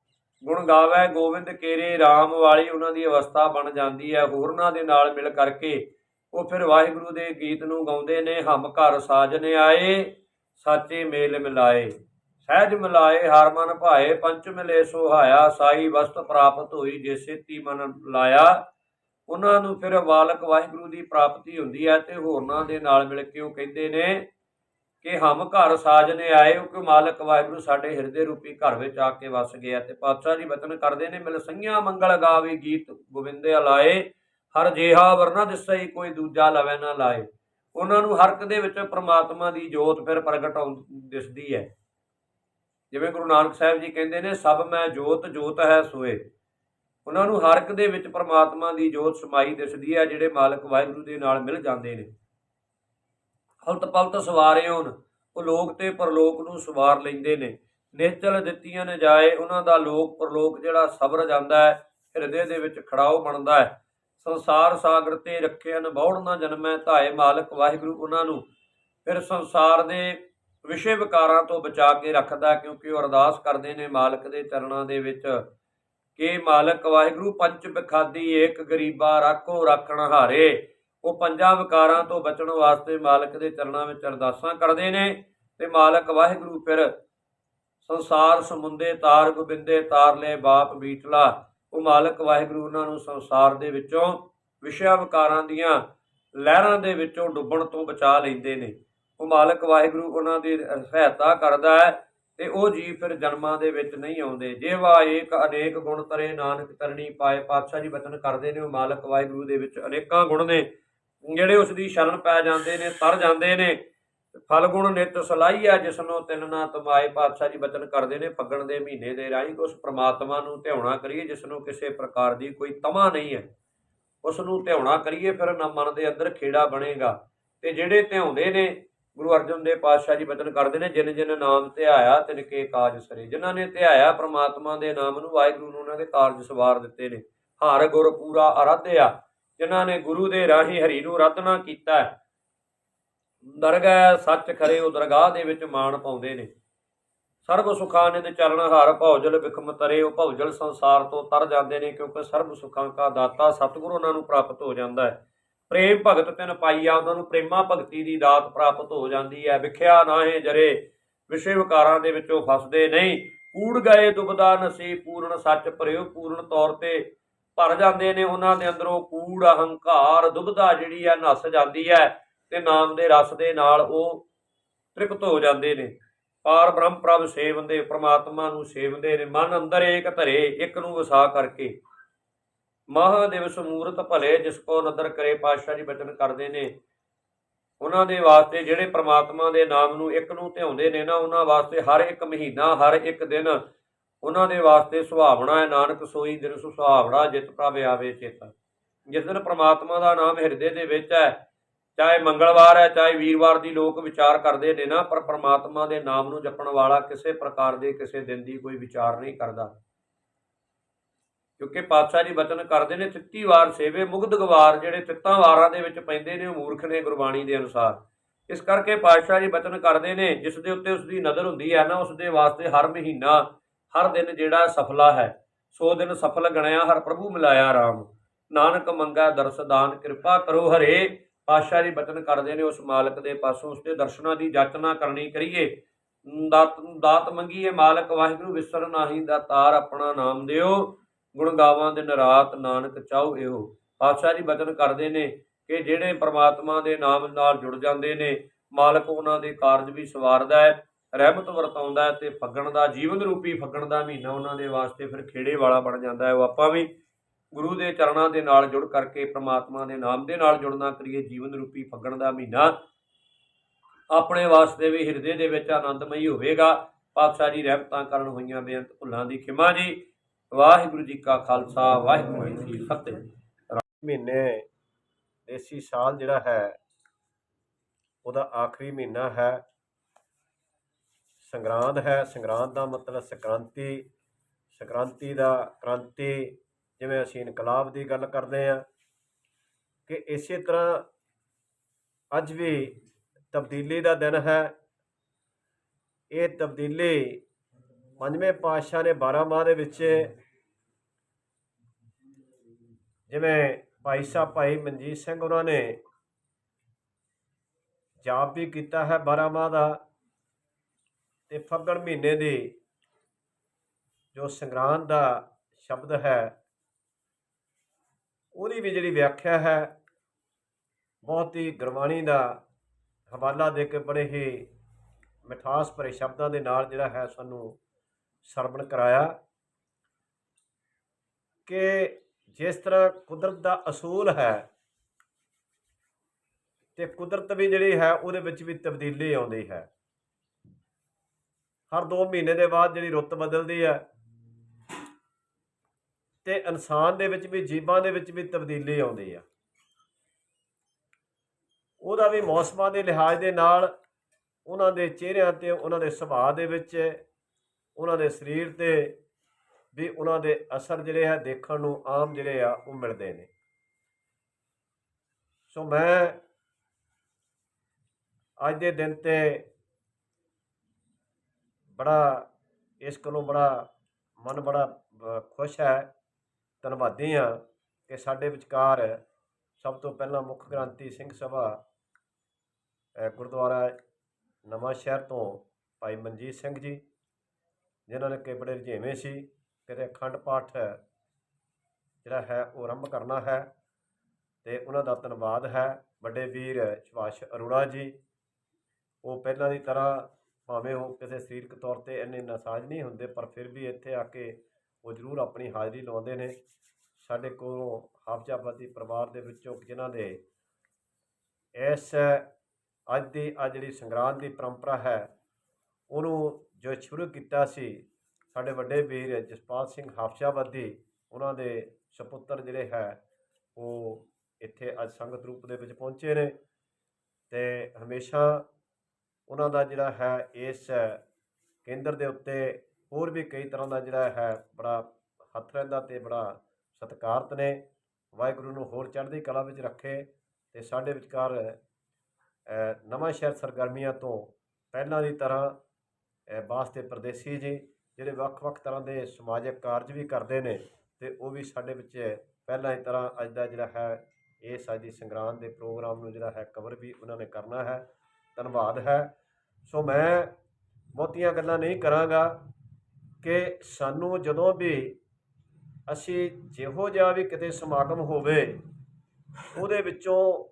ਗੁਣ ਗਾਵੇ ਗੋਬਿੰਦ ਕੇਰੇ RAM ਵਾਲੀ ਉਹਨਾਂ ਦੀ ਅਵਸਥਾ ਬਣ ਜਾਂਦੀ ਹੈ। ਹੋਰਨਾਂ ਦੇ ਨਾਲ ਮਿਲ ਕਰਕੇ ਉਹ ਫਿਰ ਵਾਹਿਗੁਰੂ ਦੇ ਗੀਤ ਨੂੰ ਗਾਉਂਦੇ ਨੇ, ਹਮ ਘਰ ਸਾਜਨ ਆਏ, ਸਾਚੇ ਮੇਲ ਮਿਲਾਏ। ਸਹਿਜ ਮਿਲਾਏ, ਹਰ ਮਨ ਭਾਏ, ਪੰਚ ਮਿਲੇ ਸੋਹਾਇਆ, ਸਾਈ ਵਸਤ ਪ੍ਰਾਪਤ ਹੋਈ, ਜੇ ਸੇਤੀ ਮਨ ਲਾਇਆ। ਉਹਨਾਂ ਨੂੰ ਫਿਰ ਵਾਲਕ ਵਾਹਿਗੁਰੂ ਦੀ ਪ੍ਰਾਪਤੀ ਹੁੰਦੀ ਹੈ ਤੇ ਹੋਰਨਾਂ ਦੇ ਨਾਲ ਮਿਲ ਕੇ ਉਹ ਕਹਿੰਦੇ ਨੇ ਕਿ ਹਮ ਘਰ ਸਾਜਨੇ ਆਏ, ਉਹ ਕਿ ਮਾਲਕ ਵਾਹਿਗੁਰੂ ਸਾਡੇ ਹਿਰਦੇ ਰੂਪੀ ਘਰ ਵਿੱਚ ਆ ਕੇ ਵਸ ਗਿਆ ਤੇ ਪਾਤਸ਼ਾਹ ਜੀ ਬਚਨ ਕਰਦੇ ਨੇ, ਮਿਲ ਸੰਗਿਆ ਮੰਗਲ ਗਾਵੇ ਗੀਤ ਗੋਬਿੰਦੇ ਲਾਏ, ਹਰ ਜੇਹਾ ਵਰਨਾ ਦਿਸਈ ਕੋਈ ਦੂਜਾ ਲਵੇ ਨਾ ਲਾਏ। ਉਹਨਾਂ ਨੂੰ ਹਰਕ ਦੇ ਵਿੱਚ ਪ੍ਰਮਾਤਮਾ ਦੀ ਜੋਤ ਫਿਰ ਪ੍ਰਗਟ ਆਉਂ- ਦਿਸਦੀ ਹੈ। ਜਿਵੇਂ ਗੁਰੂ ਨਾਨਕ ਸਾਹਿਬ ਜੀ ਕਹਿੰਦੇ ਨੇ, ਸਭ ਮੈਂ ਜੋਤ ਜੋਤ ਹੈ ਸੋਏ। ਉਹਨਾਂ ਨੂੰ ਹਰਕ ਦੇ ਵਿੱਚ ਪ੍ਰਮਾਤਮਾ ਦੀ ਜੋਤ ਸਮਾਈ ਦਿਸਦੀ ਹੈ, ਜਿਹੜੇ ਮਾਲਕ ਵਾਹਿਗੁਰੂ ਦੇ ਨਾਲ ਮਿਲ ਜਾਂਦੇ ਨੇ। ਹਲਤ ਪਲਤ ਸਵਾਰੇ ਹੋਣ। ਉਹ ਲੋਕ ਤੇ ਪਰਲੋਕ ਨੂੰ ਸਵਾਰ ਲੈਂਦੇ ਨੇ। ਨਿਹਚਲ ਦਿੱਤੀਆਂ ਨੇ ਜਾਏ, ਉਹਨਾਂ ਦਾ ਲੋਕ ਪਰਲੋਕ ਜਿਹੜਾ ਸਬਰ ਜਾਂਦਾ ਹੈ, ਹਿਰਦੇ ਦੇ ਵਿੱਚ ਖੜਾਓ ਬਣਦਾ ਹੈ। ਸੰਸਾਰ ਸਾਗਰ ਤੇ ਰੱਖਿਆ ਨ ਬੌੜ ਨਾ ਜਨਮੈ ਧਾਏ ਮਾਲਕ, ਵਾਹਿਗੁਰੂ ਉਹਨਾਂ ਨੂੰ ਫਿਰ ਸੰਸਾਰ ਦੇ ਵਿਸ਼ੇ ਵਿਕਾਰਾਂ ਤੋਂ ਬਚਾ ਕੇ ਰੱਖਦਾ ਕਿਉਂਕਿ ਉਹ ਅਰਦਾਸ ਕਰਦੇ ਨੇ ਮਾਲਕ ਦੇ ਚਰਨਾਂ ਦੇ ਵਿੱਚ ਕਿ ਮਾਲਕ, ਵਾਹਿਗੁਰੂ ਪੰਜ ਬਖਾਦੀ ਏਕ ਗਰੀਬਾ, ਰਾਖੋ ਰਾਖਣ ਹਾਰੇ। ਉਹ ਪੰਜਾਂ ਵਿਕਾਰਾਂ ਤੋਂ ਬਚਣ ਵਾਸਤੇ ਮਾਲਕ ਦੇ ਚਰਨਾਂ ਵਿੱਚ ਅਰਦਾਸਾਂ ਕਰਦੇ ਨੇ ਤੇ ਮਾਲਕ ਵਾਹਿਗੁਰੂ ਫਿਰ ਸੰਸਾਰ ਸਮੁੰਦੇ ਤਾਰ ਗੋਬਿੰਦੇ, ਤਾਰ ਲੈ ਬਾਪ ਬੀਟਲਾ ਉਹ ਮਾਲਕ ਵਾਹਿਗੁਰੂ ਉਹਨਾਂ ਨੂੰ ਸੰਸਾਰ ਦੇ ਵਿੱਚੋਂ ਵਿਸ਼ਾ ਵਿਕਾਰਾਂ ਦੀਆਂ ਲਹਿਰਾਂ ਦੇ ਵਿੱਚੋਂ ਡੁੱਬਣ ਤੋਂ ਬਚਾ ਲੈਂਦੇ ਨੇ। ਉਹ ਮਾਲਕ ਵਾਹਿਗੁਰੂ ਉਹਨਾਂ ਦੀ ਸਹਾਇਤਾ ਕਰਦਾ ਹੈ ਤੇ ਉਹ ਜੀਵ ਫਿਰ ਜਨਮਾਂ ਦੇ ਵਿੱਚ ਨਹੀਂ ਆਉਂਦੇ। ਜੇਵਾ ਏਕ ਅਨੇਕ ਗੁਣ ਤਰੇ, ਨਾਨਕ ਕਰਨੀ ਪਾਏ, ਪਾਤਸ਼ਾਹ ਜੀ ਬਚਨ ਕਰਦੇ ਨੇ। ਉਹ ਮਾਲਕ ਵਾਹਿਗੁਰੂ ਦੇ ਵਿੱਚ ਅਨੇਕਾਂ ਗੁਣ ਨੇ। ਜਿਹੜੇ ਉਸ ਦੀ ਸ਼ਰਨ ਪੈ ਜਾਂਦੇ ਨੇ, ਤਰ ਜਾਂਦੇ ਨੇ। ਫਲਗੁਣ ਨਿਤ ਸਲਾਈਆ ਜਿਸਨੋ ਤਿੰਨ ਨਾ ਤਮਾਏ ਪਾਤਸ਼ਾਹ ਜੀ ਬਚਨ ਕਰਦੇ ਨੇ, ਫੱਗਣ ਦੇ ਮਹੀਨੇ ਦੇ ਰਾਹੀਂ ਉਸ ਪ੍ਰਮਾਤਮਾ ਨੂੰ ਧਿਆਉਣਾ ਕਰੀਏ ਜਿਸ ਨੂੰ ਕਿਸੇ ਪ੍ਰਕਾਰ ਦੀ ਕੋਈ ਤਮਾ ਨਹੀਂ ਹੈ। ਉਸ ਨੂੰ ਧਿਆਉਣਾ ਕਰੀਏ, ਫਿਰ ਨਾ ਮਨ ਦੇ ਅੰਦਰ ਖੇੜਾ ਬਣੇਗਾ। ਤੇ ਜਿਹੜੇ ਧਿਆਉਂਦੇ ਨੇ, ਗੁਰੂ ਅਰਜਨ ਦੇਵ ਪਾਤਸ਼ਾਹ ਜੀ ਬਚਨ ਕਰਦੇ ਨੇ, ਜਿਨ ਜਿਨ ਨਾਮ ਧਿਆਇਆ ਤਿਨ ਕੇ ਕਾਜ ਸਰੇ। ਜਿਨ੍ਹਾਂ ਨੇ ਧਿਆਇਆ, ਪ੍ਰਮਾਤਮਾ ਦੇ ਨਾਮ ਨੂੰ ਵਾਹਿਗੁਰੂ ਨੂੰ ਉਹਨਾਂ ਦੇ ਕਾਰਜ ਸਵਾਰ ਦਿੱਤੇ ਨੇ। ਹਰ ਗੁਰ ਪੂਰਾ ਅਰਾਧਿਆ। ਜਿਨ੍ਹਾਂ ਨੇ ਗੁਰੂ ਦੇ ਰਾਹੀਂ ਹਰੀ ਨੂੰ ਆਰਾਧਨਾ ਕੀਤਾ ਦਰਗਾਹ ਸੱਚ ਖਰੇ ਉਹ ਦਰਗਾਹ ਦੇ ਵਿੱਚ ਮਾਣ ਪਾਉਂਦੇ ਨੇ। ਸਰਬ ਸੁਖਾਂ ਨਿਦ ਚਰਨ ਹਰ ਭੌਜਲ ਵਿਖਮ ਤਰੇ, ਉਹ ਭੌਜਲ ਸੰਸਾਰ ਤੋਂ ਤਰ ਜਾਂਦੇ ਨੇ ਕਿਉਂਕਿ ਸਰਬ ਸੁਖਾਂ ਕਾ ਦਾਤਾ ਸਤਿਗੁਰੂ ਉਹਨਾਂ ਨੂੰ ਪ੍ਰਾਪਤ ਹੋ ਜਾਂਦਾ ਹੈ। ਪ੍ਰੇਮ ਭਗਤ ਤਿਨ ਪਾਈਆ, ਉਹਨਾਂ ਨੂੰ ਪ੍ਰੇਮਾ ਭਗਤੀ ਦੀ ਦਾਤ ਪ੍ਰਾਪਤ ਹੋ ਜਾਂਦੀ ਹੈ। ਵਿਖਿਆ ਨਾਹੇ ਜਰੇ, ਵਿਸ਼ੇ ਵਿਕਾਰਾਂ ਦੇ ਵਿੱਚੋਂ ਫਸਦੇ ਨਹੀਂ। ਕੂੜ ਗਏ ਦੁਬਦਾ ਨਸੀ ਪੂਰਨ ਸੱਚ ਭਰਿਓ, ਪੂਰਨ ਤੌਰ ਤੇ ਭਰ ਜਾਂਦੇ ਨੇ ਉਹਨਾਂ ਦੇ ਅੰਦਰੋਂ ਕੂੜ, ਅਹੰਕਾਰ ਦੁਬਦਾ ਜਿਹੜੀ ਆ ਨਸ ਜਾਂਦੀ ਹੈ ਤੇ ਨਾਮ ਦੇ ਰਸ ਦੇ ਨਾਲ ਉਹ ਤ੍ਰਿਪਤ ਹੋ ਜਾਂਦੇ ਨੇ। ਪਾਰ ਬ੍ਰਹਮ ਪ੍ਰਭ ਸੇਵੰਦੇ, ਪ੍ਰਮਾਤਮਾ ਨੂੰ ਸੇਵੰਦੇ ਨੇ। ਮਨ ਅੰਦਰ ਏਕ ਧਰੇ, ਇੱਕ ਨੂੰ ਵਸਾ ਕਰਕੇ। ਮਹਾ ਦਿਵਸ ਮੂਰਤ ਭਲੇ, ਜਿਸ ਕੋ ਨਦਰ ਕਰੇ, ਪਾਤਸ਼ਾਹ ਜੀ ਬਚਨ ਕਰਦੇ ਨੇ। ਉਹਨਾਂ ਦੇ ਵਾਸਤੇ ਜਿਹੜੇ ਪ੍ਰਮਾਤਮਾ ਦੇ ਨਾਮ ਨੂੰ ਇੱਕ ਨੂੰ ਧਿਆਉਂਦੇ ਨੇ ਨਾ, ਉਹਨਾਂ ਵਾਸਤੇ ਹਰ ਇੱਕ ਮਹੀਨਾ, ਹਰ ਇੱਕ ਦਿਨ ਉਹਨਾਂ ਦੇ ਵਾਸਤੇ ਸੁਹਾਵਣਾ ਹੈ। ਨਾਨਕ ਸੋਈ ਦਿਨ ਸੁਹਾਵਣਾ, ਜਿਤ ਪ੍ਰਭ ਆਵੇ ਚੇਤਾ। ਜਿਸ ਦਿਨ ਪ੍ਰਮਾਤਮਾ ਦਾ ਨਾਮ ਹਿਰਦੇ ਦੇ ਵਿੱਚ ਹੈ, ਚਾਹੇ ਮੰਗਲਵਾਰ ਹੈ, ਚਾਹੇ ਵੀਰਵਾਰ ਦੀ ਲੋਕ ਵਿਚਾਰ ਕਰਦੇ ਨੇ ਨਾ, ਪਰ ਪ੍ਰਮਾਤਮਾ ਦੇ ਨਾਮ ਨੂੰ ਜਪਣ ਵਾਲਾ ਕਿਸੇ ਪ੍ਰਕਾਰ ਦੇ ਕਿਸੇ ਦਿਨ ਦੀ ਕੋਈ ਵਿਚਾਰ ਨਹੀਂ ਕਰਦਾ। ਕਿਉਂਕਿ ਪਾਤਸ਼ਾਹ ਜੀ ਬਚਨ ਕਰਦੇ ਨੇ ਤਿੱਤੀ ਵਾਰ ਸੇਵੇ, ਮੁਗਧ ਗਵਾਰ ਜਿਹੜੇ ਤਿੱਤਾਂ ਵਾਰਾਂ ਦੇ ਵਿੱਚ ਪੈਂਦੇ ਨੇ, ਉਹ ਮੂਰਖ ਨੇ ਗੁਰਬਾਣੀ ਦੇ ਅਨੁਸਾਰ। ਇਸ ਕਰਕੇ ਪਾਤਸ਼ਾਹ ਜੀ ਬਚਨ ਕਰਦੇ ਨੇ, ਜਿਸ ਦੇ ਉੱਤੇ ਉਸ ਦੀ ਨਜ਼ਰ ਹੁੰਦੀ ਹੈ ਨਾ, ਉਸ ਦੇ ਵਾਸਤੇ ਹਰ ਮਹੀਨਾ ਹਰ ਦਿਨ ਜਿਹੜਾ ਸਫਲਾ ਹੈ, ਸੋ ਦਿਨ ਸਫਲ ਗਣਿਆ ਹਰ ਪ੍ਰਭੂ ਮਿਲਾਇਆ ਰਾਮ। ਨਾਨਕ ਮੰਗਾ ਦਰਸਦਾਨ ਕਿਰਪਾ ਕਰੋ ਹਰੇ। ਪਾਤਸ਼ਾਹ ਜੀ ਬਚਨ ਕਰਦੇ ਨੇ ਉਸ ਮਾਲਕ ਦੇ ਪਾਸੋਂ ਉਸ ਦੇ ਦਰਸ਼ਨਾਂ ਦੀ ਜਾਚਨਾ ਕਰਨੀ ਕਰੀਏ। ਦਾਤ ਦਾਤ ਮੰਗੀਏ ਮਾਲਕ, ਵਾਹਿਗੁਰੂ ਵਿਸਰ ਨਾਹੀ ਦਾ ਤਾਰ ਆਪਣਾ ਨਾਮ ਦਿਓ। ਗੁਣ ਗਾਵਾਂ ਦਿਨ ਰਾਤ ਨਾਨਕ ਚਾਹੋ ਇਹੋ। ਪਾਤਸ਼ਾਹ ਜੀ ਬਚਨ ਕਰਦੇ ਨੇ ਕਿ ਜਿਹੜੇ ਪ੍ਰਮਾਤਮਾ ਦੇ ਨਾਮ ਨਾਲ ਜੁੜ ਜਾਂਦੇ ਨੇ, ਮਾਲਕ ਉਹਨਾਂ ਦੇ ਕਾਰਜ ਵੀ ਸਵਾਰਦਾ ਹੈ। ਰਹਿਮਤ ਵਰਤਾਉਂਦਾ ਹੈ ਤੇ ਫੱਗਣ ਦਾ ਜੀਵਨ ਰੂਪੀ ਫੱਗਣ ਦਾ ਮਹੀਨਾ ਉਹਨਾਂ ਦੇ ਵਾਸਤੇ ਫਿਰ ਖੇੜੇ ਵਾਲਾ ਬਣ ਜਾਂਦਾ ਹੈ। ਉਹ ਆਪਾਂ ਵੀ ਗੁਰੂ ਦੇ ਚਰਨਾਂ ਦੇ ਨਾਲ ਜੁੜ ਕਰਕੇ, ਪ੍ਰਮਾਤਮਾ ਦੇ ਨਾਮ ਦੇ ਨਾਲ ਜੁੜਨਾ ਕਰੀਏ, ਜੀਵਨ ਰੂਪੀ ਫੱਗਣ ਦਾ ਮਹੀਨਾ ਆਪਣੇ ਵਾਸਤੇ ਵੀ ਹਿਰਦੇ ਦੇ ਵਿੱਚ ਆਨੰਦਮਈ ਹੋਵੇਗਾ। ਪਾਤਸ਼ਾਹ ਜੀ ਰਹਿਮਤਾਂ ਕਰਨ ਹੋਈਆਂ ਬੇਅੰਤ ਭੁੱਲਾਂ ਦੀ ਖਿਮਾ ਜੀ। ਵਾਹਿਗੁਰੂ ਜੀ ਕਾ ਖਾਲਸਾ, ਵਾਹਿਗੁਰੂ ਜੀ ਕੀ ਫਤਿਹ। ਮਹੀਨੇ, ਦੇਸੀ ਸਾਲ ਜਿਹੜਾ ਹੈ, ਉਹਦਾ ਆਖਰੀ ਮਹੀਨਾ ਹੈ। ਸੰਗਰਾਂਦ ਹੈ। ਸੰਗਰਾਂਦ ਦਾ ਮਤਲਬ ਸੰਕ੍ਰਾਂਤੀ ਸੰਕ੍ਰਾਂਤੀ ਦਾ ਕ੍ਰਾਂਤੀ, ਜਿਵੇਂ ਅਸੀਂ ਇਨਕਲਾਬ ਦੀ ਗੱਲ ਕਰਦੇ ਆ ਕਿ ਇਸੇ ਤਰ੍ਹਾਂ ਅੱਜ ਵੀ ਤਬਦੀਲੀ ਦਾ ਦਿਨ ਹੈ। ਇਹ ਤਬਦੀਲੀ ਪੰਜਵੇਂ ਪਾਤਸ਼ਾਹ ਨੇ 12 ਮਾਹ ਦੇ ਵਿੱਚ ਜਿਵੇਂ ਭਾਈ ਸਾਹਿਬ ਭਾਈ ਮਨਜੀਤ ਸਿੰਘ ਉਹਨਾਂ ਨੇ ਜਾਪ ਵੀ ਕੀਤਾ ਹੈ 12 ਮਾਹ ਦਾ। ਤੇ ਫੱਗਣ ਮਹੀਨੇ ਦੀ ਜੋ ਸੰਗਰਾਂਦ ਦਾ ਸ਼ਬਦ ਹੈ, ਉਹਦੀ ਵੀ ਜਿਹੜੀ ਵਿਆਖਿਆ ਹੈ, ਬਹੁਤ ਹੀ ਗੁਰਬਾਣੀ ਦਾ ਹਵਾਲਾ ਦੇ ਕੇ ਬੜੇ ਹੀ ਮਿਠਾਸ ਭਰੇ ਸ਼ਬਦਾਂ ਦੇ ਨਾਲ ਜਿਹੜਾ ਹੈ ਸਾਨੂੰ ਸਰਵਣ ਕਰਾਇਆ ਕਿ ਜਿਸ ਤਰ੍ਹਾਂ ਕੁਦਰਤ ਦਾ ਅਸੂਲ ਹੈ ਤੇ ਕੁਦਰਤ ਵੀ ਜਿਹੜੀ ਹੈ ਉਹਦੇ ਵਿੱਚ ਵੀ ਤਬਦੀਲੀ ਆਉਂਦੀ ਹੈ। ਹਰ 2 ਮਹੀਨੇ ਦੇ ਬਾਅਦ ਜਿਹੜੀ ਰੁੱਤ ਬਦਲਦੀ ਹੈ ਤੇ ਇਨਸਾਨ ਦੇ ਵਿੱਚ ਵੀ, ਜੀਵਾਂ ਦੇ ਵਿੱਚ ਵੀ ਤਬਦੀਲੀ ਆਉਂਦੀ ਆ। ਉਹਦਾ ਵੀ ਮੌਸਮਾਂ ਦੇ ਲਿਹਾਜ਼ ਦੇ ਨਾਲ ਉਹਨਾਂ ਦੇ ਚਿਹਰਿਆਂ ਤੇ, ਉਹਨਾਂ ਦੇ ਸੁਭਾਅ ਦੇ ਵਿੱਚ, ਉਹਨਾਂ ਦੇ ਸਰੀਰ ਤੇ ਵੀ ਉਹਨਾਂ ਦੇ ਅਸਰ ਜਿਹੜੇ ਆ ਦੇਖਣ ਨੂੰ ਆਮ ਜਿਹੜੇ ਆ ਉਹ ਮਿਲਦੇ ਨੇ। ਸੋ ਮੈਂ ਅੱਜ ਦੇ ਦਿਨ ਤੇ ਬੜਾ, ਇਸ ਕੋਲੋਂ ਬੜਾ ਮਨ ਬੜਾ ਖੁਸ਼ ਹੈ। ਧੰਨਵਾਦੀ ਹਾਂ ਕਿ ਸਾਡੇ ਵਿਚਕਾਰ ਸਭ ਤੋਂ ਪਹਿਲਾਂ ਮੁੱਖ ਗ੍ਰਾਂਤੀ ਸਿੰਘ ਸਭਾ ਗੁਰਦੁਆਰਾ ਨਵਾਂ ਸ਼ਹਿਰ ਤੋਂ ਭਾਈ ਮਨਜੀਤ ਸਿੰਘ ਜੀ, ਜਿਨ੍ਹਾਂ ਨੇ ਕਿ ਬੜੇ ਰੁਝੇਵੇਂ ਸੀ, ਕਿਤੇ ਅਖੰਡ ਪਾਠ ਜਿਹੜਾ ਹੈ ਉਹ ਆਰੰਭ ਕਰਨਾ ਹੈ ਤੇ ਉਹਨਾਂ ਦਾ ਧੰਨਵਾਦ ਹੈ। ਵੱਡੇ ਵੀਰ ਸੁਭਾਸ਼ ਅਰੋੜਾ ਜੀ, ਉਹ ਪਹਿਲਾਂ ਦੀ ਤਰ੍ਹਾਂ ਭਾਵੇਂ ਉਹ ਕਿਸੇ ਸਰੀਰਕ ਤੌਰ ਤੇ ਇੰਨੇ ਨਸਾਜ ਨਹੀਂ ਹੁੰਦੇ, ਪਰ ਫਿਰ ਵੀ ਇੱਥੇ ਆ ਕੇ ਉਹ ਜ਼ਰੂਰ ਆਪਣੀ ਹਾਜ਼ਰੀ ਲਾਉਂਦੇ ਨੇ। ਸਾਡੇ ਕੋਲੋਂ ਹਾਫਜ਼ਾਬਾਦੀ ਪਰਿਵਾਰ ਦੇ ਵਿੱਚੋਂ ਜਿਨ੍ਹਾਂ ਦੇ ਇਸ ਅੱਜ ਦੀ ਆ ਜਿਹੜੀ ਸੰਗਰਾਂਦ ਦੀ ਪਰੰਪਰਾ ਹੈ, ਉਹਨੂੰ ਜੋ ਸ਼ੁਰੂ ਕੀਤਾ ਸੀ, ਸਾਡੇ ਵੱਡੇ ਵੀਰ ਜਸਪਾਲ ਸਿੰਘ ਹਾਫਜ਼ਾਬਾਦੀ ਉਹਨਾਂ ਦੇ ਸੁਪੁੱਤਰ ਜਿਹੜੇ ਹੈ, ਉਹ ਇੱਥੇ ਅੱਜ ਸੰਗਤ ਰੂਪ ਦੇ ਵਿੱਚ ਪਹੁੰਚੇ ਨੇ ਤੇ ਹਮੇਸ਼ਾ ਉਹਨਾਂ ਦਾ ਜਿਹੜਾ ਹੈ ਇਸ ਕੇਂਦਰ ਦੇ ਉੱਤੇ ਹੋਰ ਵੀ ਕਈ ਤਰ੍ਹਾਂ ਦਾ ਜਿਹੜਾ ਹੈ ਬੜਾ ਹੱਥ ਰਹਿੰਦਾ ਤੇ ਬੜਾ ਸਤਿਕਾਰਤ ਨੇ। ਵਾਹਿਗੁਰੂ ਨੂੰ ਹੋਰ ਚੜ੍ਹਦੀ ਕਲਾ ਵਿੱਚ ਰੱਖੇ ਤੇ ਸਾਡੇ ਵਿਚਕਾਰ ਅ, ਨਵਾਂ ਸ਼ਹਿਰ ਸਰਗਰਮੀਆਂ ਤੋਂ ਪਹਿਲਾਂ ਦੀ ਤਰ੍ਹਾਂ ਵਾਸਤੇ ਪ੍ਰਦੇਸੀ ਜੀ ਜਿਹੜੇ ਵੱਖ-ਵੱਖ ਤਰ੍ਹਾਂ ਦੇ ਸਮਾਜਿਕ ਕਾਰਜ ਵੀ ਕਰਦੇ ਨੇ ਤੇ ਉਹ ਵੀ ਸਾਡੇ ਵਿੱਚ ਪਹਿਲਾਂ ਹੀ ਤਰ੍ਹਾਂ ਅੱਜ ਦਾ ਜਿਹੜਾ ਹੈ ਇਸ ਅੱਜ ਦੀ ਸੰਗਰਾਂਦ ਦੇ ਪ੍ਰੋਗਰਾਮ ਨੂੰ ਜਿਹੜਾ ਹੈ ਕਵਰ ਵੀ ਉਹਨਾਂ ਨੇ ਕਰਨਾ ਹੈ। ਧੰਨਵਾਦ ਹੈ। ਸੋ ਮੈਂ ਬਹੁਤੀਆਂ ਗੱਲਾਂ ਨਹੀਂ ਕਰਾਂਗਾ ਕਿ ਸਾਨੂੰ ਜਦੋਂ ਵੀ ਅਸੀਂ ਜਿਹੋ ਜਿਹਾ ਵੀ ਕਿਤੇ ਸਮਾਗਮ ਹੋਵੇ, ਉਹਦੇ ਵਿੱਚੋਂ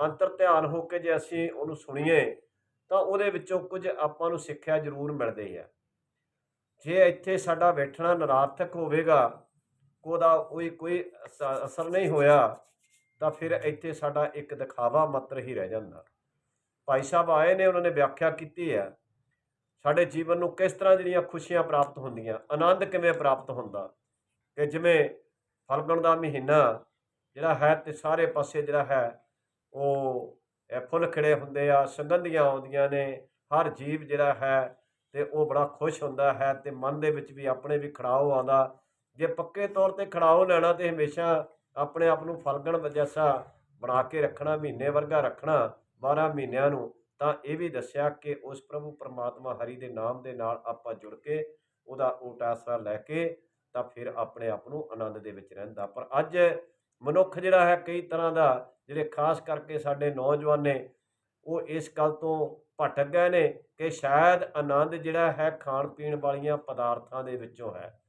ਅੰਤਰ ਧਿਆਨ ਹੋ ਕੇ ਜੇ ਅਸੀਂ ਉਹਨੂੰ ਸੁਣੀਏ, ਤਾਂ ਉਹਦੇ ਵਿੱਚੋਂ ਕੁਝ ਆਪਾਂ ਨੂੰ ਸਿੱਖਿਆ ਜ਼ਰੂਰ ਮਿਲਦੀ ਹੈ ਜੇ ਇੱਥੇ ਸਾਡਾ ਬੈਠਣਾ ਨਿਰਾਰਥਕ ਹੋਵੇਗਾ, ਉਹਦਾ ਕੋਈ ਕੋਈ ਅਸ- ਅਸਰ ਨਹੀਂ ਹੋਇਆ, ਤਾਂ ਫਿਰ ਇੱਥੇ ਸਾਡਾ ਇੱਕ ਦਿਖਾਵਾ ਮਾਤਰ ਹੀ ਰਹਿ ਜਾਂਦਾ। ਭਾਈ ਸਾਹਿਬ ਆਏ ਨੇ, ਉਹਨਾਂ ਨੇ ਵਿਆਖਿਆ ਕੀਤੀ ਹੈ। ਸਾਡੇ ਜੀਵਨ ਨੂੰ ਕਿਸ ਤਰ੍ਹਾਂ ਜਿਹੜੀਆਂ ਖੁਸ਼ੀਆਂ ਪ੍ਰਾਪਤ ਹੁੰਦੀਆਂ, ਆਨੰਦ ਕਿਵੇਂ ਪ੍ਰਾਪਤ ਹੁੰਦਾ ਕਿ ਜਿਵੇਂ ਫਲਗਣ ਦਾ ਮਹੀਨਾ ਜਿਹੜਾ ਹੈ ਤੇ ਸਾਰੇ ਪਾਸੇ ਜਿਹੜਾ ਹੈ, ਉਹ ਫੁੱਲ ਖਿੜੇ ਹੁੰਦੇ ਆ ਸੁਗੰਧੀਆਂ ਆਉਂਦੀਆਂ ਨੇ, ਹਰ ਜੀਵ ਜਿਹੜਾ ਹੈ ਤੇ ਉਹ ਬੜਾ ਖੁਸ਼ ਹੁੰਦਾ ਹੈ ਤੇ ਮਨ ਦੇ ਵਿੱਚ ਵੀ ਆਪਣੇ ਵੀ ਖੜਾਓ ਆਉਂਦਾ। ਜੇ ਪੱਕੇ ਤੌਰ ਤੇ ਖੜਾਓ ਲੈਣਾ ਤੇ ਹਮੇਸ਼ਾ ਆਪਣੇ ਆਪ ਨੂੰ ਫਲਗਣ ਜੈਸਾ ਬਣਾ ਕੇ ਰੱਖਣਾ, ਮਹੀਨੇ ਵਰਗਾ ਰੱਖਣਾ 12 ਮਹੀਨਿਆਂ ਨੂੰ ਤਾਂ ਇਹ ਵੀ ਦੱਸਿਆ ਕਿ ਉਸ ਪ੍ਰਭੂ ਪਰਮਾਤਮਾ ਹਰੀ ਦੇ ਨਾਮ ਦੇ ਨਾਲ ਆਪਾਂ ਜੁੜ ਕੇ ਉਹਦਾ ਓਟਾਸਰਾ ਲੈ ਕੇ ਤਾਂ ਫਿਰ ਆਪਣੇ ਆਪ ਨੂੰ ਆਨੰਦ ਦੇ ਵਿੱਚ ਰਹਿੰਦਾ। ਪਰ ਅੱਜ ਮਨੁੱਖ ਜਿਹੜਾ ਹੈ ਕਈ ਤਰ੍ਹਾਂ ਦਾ ਜਿਹੜੇ ਖਾਸ ਕਰਕੇ ਸਾਡੇ ਨੌਜਵਾਨ ਨੇ, ਉਹ ਇਸ ਗੱਲ ਤੋਂ ਭਟਕ ਗਏ ਨੇ ਕਿ ਸ਼ਾਇਦ ਆਨੰਦ ਜਿਹੜਾ ਹੈ ਖਾਣ ਪੀਣ ਵਾਲੀਆਂ ਪਦਾਰਥਾਂ ਦੇ ਵਿੱਚੋਂ ਹੈ।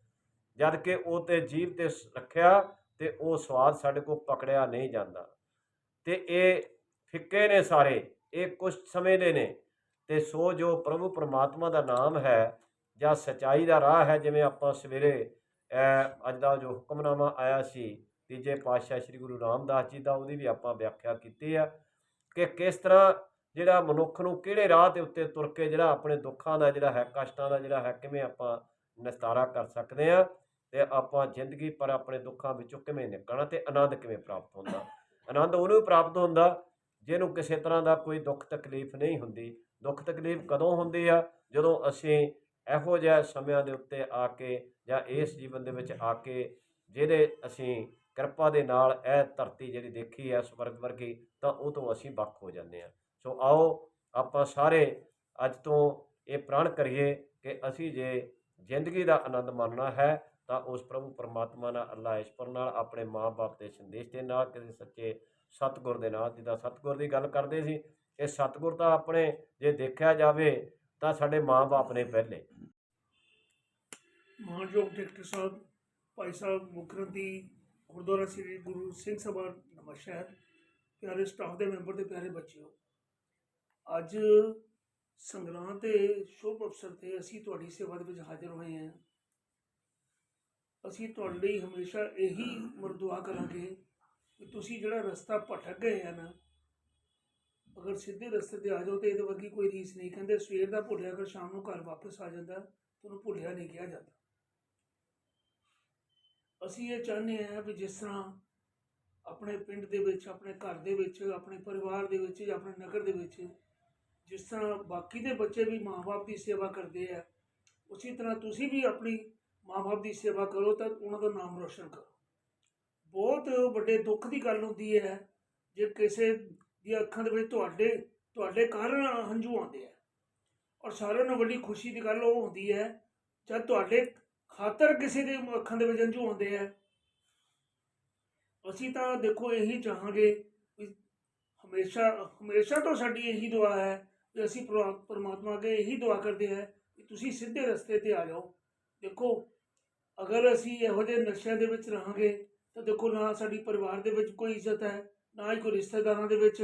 ਜਦ ਕਿ ਉਹ ਤੇ ਜੀਵ ਤੇ ਰੱਖਿਆ ਤੇ ਉਹ ਸਵਾਦ ਸਾਡੇ ਕੋਲ ਪਕੜਿਆ ਨਹੀਂ ਜਾਂਦਾ। ਤੇ ਇਹ ਫਿੱਕੇ ਨੇ ਸਾਰੇ, ਇਹ ਕੁਝ ਸਮੇਂ ਦੇ ਨੇ। ਤੇ ਸੋ ਜੋ ਪ੍ਰਭੂ ਪਰਮਾਤਮਾ ਦਾ ਨਾਮ ਹੈ ਜਾਂ ਸਚਾਈ ਦਾ ਰਾਹ ਹੈ, ਜਿਵੇਂ ਆਪਾਂ ਸਵੇਰੇ ਅੱਜ ਦਾ ਜੋ ਹੁਕਮਨਾਮਾ ਆਇਆ ਸੀ, ਤੀਜੇ ਪਾਤਸ਼ਾਹ ਸ੍ਰੀ ਗੁਰੂ ਰਾਮਦਾਸ ਜੀ ਦਾ, ਉਹਦੀ ਵੀ ਆਪਾਂ ਵਿਆਖਿਆ ਕੀਤੀ ਆ ਕਿ ਕਿਸ ਤਰ੍ਹਾਂ ਜਿਹੜਾ ਮਨੁੱਖ ਨੂੰ ਕਿਹੜੇ ਰਾਹ ਦੇ ਉੱਤੇ ਤੁਰ ਕੇ ਜਿਹੜਾ ਆਪਣੇ ਦੁੱਖਾਂ ਦਾ, ਜਿਹੜਾ ਹੈ, ਕਸ਼ਟਾਂ ਦਾ, ਜਿਹੜਾ ਹੈ, ਕਿਵੇਂ ਆਪਾਂ ਨਿਸਤਾਰਾ ਕਰ ਸਕਦੇ ਆ ਤੇ ਆਪਾਂ ਜ਼ਿੰਦਗੀ ਪਰ ਆਪਣੇ ਦੁੱਖਾਂ ਵਿੱਚੋਂ ਕਿਵੇਂ ਨਿਕਲਣਾ ਤੇ ਆਨੰਦ ਕਿਵੇਂ ਪ੍ਰਾਪਤ ਹੁੰਦਾ। ਆਨੰਦ ਉਹਨੂੰ ਹੀ ਪ੍ਰਾਪਤ ਹੁੰਦਾ ਜਿਹਨੂੰ ਕਿਸੇ ਤਰ੍ਹਾਂ ਦਾ ਕੋਈ ਦੁੱਖ ਤਕਲੀਫ ਨਹੀਂ ਹੁੰਦੀ। ਦੁੱਖ ਤਕਲੀਫ ਕਦੋਂ ਹੁੰਦੀ ਆ? ਜਦੋਂ ਅਸੀਂ ਇਹੋ ਜਿਹੇ ਸਮਿਆਂ ਦੇ ਉੱਤੇ ਆ ਕੇ ਜਾਂ ਇਸ ਜੀਵਨ ਦੇ ਵਿੱਚ ਆ ਕੇ ਜਿਹਦੇ ਅਸੀਂ ਕਿਰਪਾ ਦੇ ਨਾਲ ਇਹ ਧਰਤੀ ਜਿਹੜੀ ਦੇਖੀ ਹੈ ਸਵਰਗ ਵਰਗੀ, ਤਾਂ ਉਹ ਤੋਂ ਅਸੀਂ ਵੱਖ ਹੋ ਜਾਂਦੇ ਹਾਂ ਸੋ ਆਓ ਆਪਾਂ ਸਾਰੇ ਅੱਜ ਤੋਂ ਇਹ ਪ੍ਰਣ ਕਰੀਏ ਕਿ ਅਸੀਂ ਜੇ ਜ਼ਿੰਦਗੀ ਦਾ ਆਨੰਦ ਮਾਣਨਾ ਹੈ, ਤਾਂ ਉਸ ਪ੍ਰਭੂ ਪਰਮਾਤਮਾ ਨਾਲ, ਅੱਲਾਹ ਈਸ਼ਵਰ ਨਾਲ, ਆਪਣੇ ਮਾਂ-ਬਾਪ ਦੇ ਸੰਦੇਸ਼ ਦੇ ਨਾਲ, ਕਿਸੇ ਸੱਚੇ ਸਤਿਗੁਰ ਦੇ ਨਾਲ ਜਿੱਦਾਂ ਸਤਿਗੁਰ ਦੀ ਗੱਲ ਕਰਦੇ ਸੀ, ਇਹ ਸਤਿਗੁਰ ਤਾਂ ਆਪਣੇ ਜੇ ਦੇਖਿਆ ਜਾਵੇ ਤਾਂ ਸਾਡੇ ਮਾਂ-ਬਾਪ ਨੇ ਪਹਿਲੇ। ਮਾਨਯੋਗ ਡਾਇਰੈਕਟਰ ਸਾਹਿਬ, ਭਾਈ ਸਾਹਿਬ ਮੁਖਰੰਤੀ ਗੁਰਦੁਆਰਾ ਸ੍ਰੀ ਗੁਰੂ ਸਿੰਘ ਸਭਾ ਨਵਾਂਸ਼ਹਿਰ ਪਿਆਰੇ ਸਟਾਫ ਦੇ ਮੈਂਬਰ ਤੇ ਪਿਆਰੇ ਬੱਚਿਓ, ਅੱਜ ਸੰਗਰਾਂਦ ਤੇ ਸ਼ੁਭ ਅਵਸਰ ਤੇ ਅਸੀਂ ਤੁਹਾਡੀ ਸੇਵਾ ਦੇ ਵਿੱਚ ਹਾਜ਼ਰ ਹੋਏ ਹਾਂ। ਅਸੀਂ ਤੁਹਾਡੇ ਲਈ ਹਮੇਸ਼ਾ ਇਹੀ ਮਰਦੁਆ ਕਰਾਂਗੇ ਕਿ ਤੁਸੀਂ ਜਿਹੜਾ ਰਸਤਾ ਭਟਕ ਗਏ ਆ ਨਾ, ਅਗਰ ਸਿੱਧੇ ਰਸਤੇ ਤੇ ਆ ਜਾਓ ਤੇ ਇਹਦੇ ਵਰਗੀ ਕੋਈ ਰੀਸ ਨਹੀਂ, ਕਹਿੰਦੇ ਸਵੇਰ ਦਾ ਭੁੱਲਿਆ ਅਗਰ ਸ਼ਾਮ ਨੂੰ ਘਰ ਵਾਪਸ ਆ ਜਾਂਦਾ ਤੁਹਾਨੂੰ ਭੁੱਲਿਆ ਨਹੀਂ ਕਿਹਾ ਜਾਂਦਾ। ਅਸੀਂ ਇਹ ਚਾਹੁੰਦੇ ਹਾਂ ਵੀ ਜਿਸ ਤਰ੍ਹਾਂ ਆਪਣੇ ਪਿੰਡ ਦੇ ਵਿੱਚ, ਆਪਣੇ ਘਰ ਦੇ ਵਿੱਚ, ਆਪਣੇ ਪਰਿਵਾਰ ਦੇ ਵਿੱਚ ਜਾਂ ਆਪਣੇ ਨਗਰ ਦੇ ਵਿੱਚ ਜਿਸ ਤਰ੍ਹਾਂ ਬਾਕੀ ਦੇ ਬੱਚੇ ਵੀ ਮਾਂ-ਬਾਪ ਦੀ ਸੇਵਾ ਕਰਦੇ ਆ, ਉਸੇ ਤਰ੍ਹਾਂ ਤੁਸੀਂ ਵੀ ਆਪਣੀ ਮਾਂ-ਬਾਪ ਦੀ ਸੇਵਾ ਕਰੋ ਤਾਂ ਉਹਨਾਂ ਦਾ ਨਾਮ ਰੋਸ਼ਨ ਕਰੋ। ਬਹੁਤ ਵੱਡੇ ਦੁੱਖ ਦੀ ਗੱਲ ਹੁੰਦੀ ਹੈ ਜੇ ਕਿਸੇ ਦੀਆਂ ਅੱਖਾਂ ਦੇ ਵਿੱਚ ਤੁਹਾਡੇ ਤੁਹਾਡੇ ਕਾਰਨ ਹੰਝੂ ਆਉਂਦੇ ਆ। ਔਰ ਸਾਰਿਆਂ ਨਾਲੋਂ ਵੱਡੀ ਖੁਸ਼ੀ ਦੀ ਗੱਲ ਉਹ ਹੁੰਦੀ ਹੈ, ਜਦ ਤੁਹਾਡੇ ਖਾਤਰ ਕਿਸੇ ਦੇ ਅੱਖਾਂ ਦੇ ਵਿੱਚ ਹੰਝੂ ਆਉਂਦੇ ਆ। ਅਸੀਂ ਤਾਂ ਦੇਖੋ ਇਹੀ ਚਾਹਾਂਗੇ ਵੀ ਹਮੇਸ਼ਾ ਹਮੇਸ਼ਾ ਤੋਂ ਸਾਡੀ ਇਹੀ ਦੁਆ ਹੈ ਕਿ ਅਸੀਂ ਪਰਮਾਤਮਾ ਅੱਗੇ ਇਹੀ ਦੁਆ ਕਰਦੇ ਹਾਂ ਕਿ ਤੁਸੀਂ ਸਿੱਧੇ ਰਸਤੇ ਤੇ ਆ ਜਾਓ। ਦੇਖੋ, ਅਗਰ ਅਸੀਂ ਇਹੋ ਜਿਹੇ ਨਸ਼ਿਆਂ ਦੇ ਵਿੱਚ ਰਹਾਂਗੇ ਤਾਂ ਦੇਖੋ ਨਾ ਸਾਡੀ ਪਰਿਵਾਰ ਦੇ ਵਿੱਚ ਕੋਈ ਇੱਜ਼ਤ ਹੈ, ਨਾ ਹੀ ਕੋਈ ਰਿਸ਼ਤੇਦਾਰਾਂ ਦੇ ਵਿੱਚ,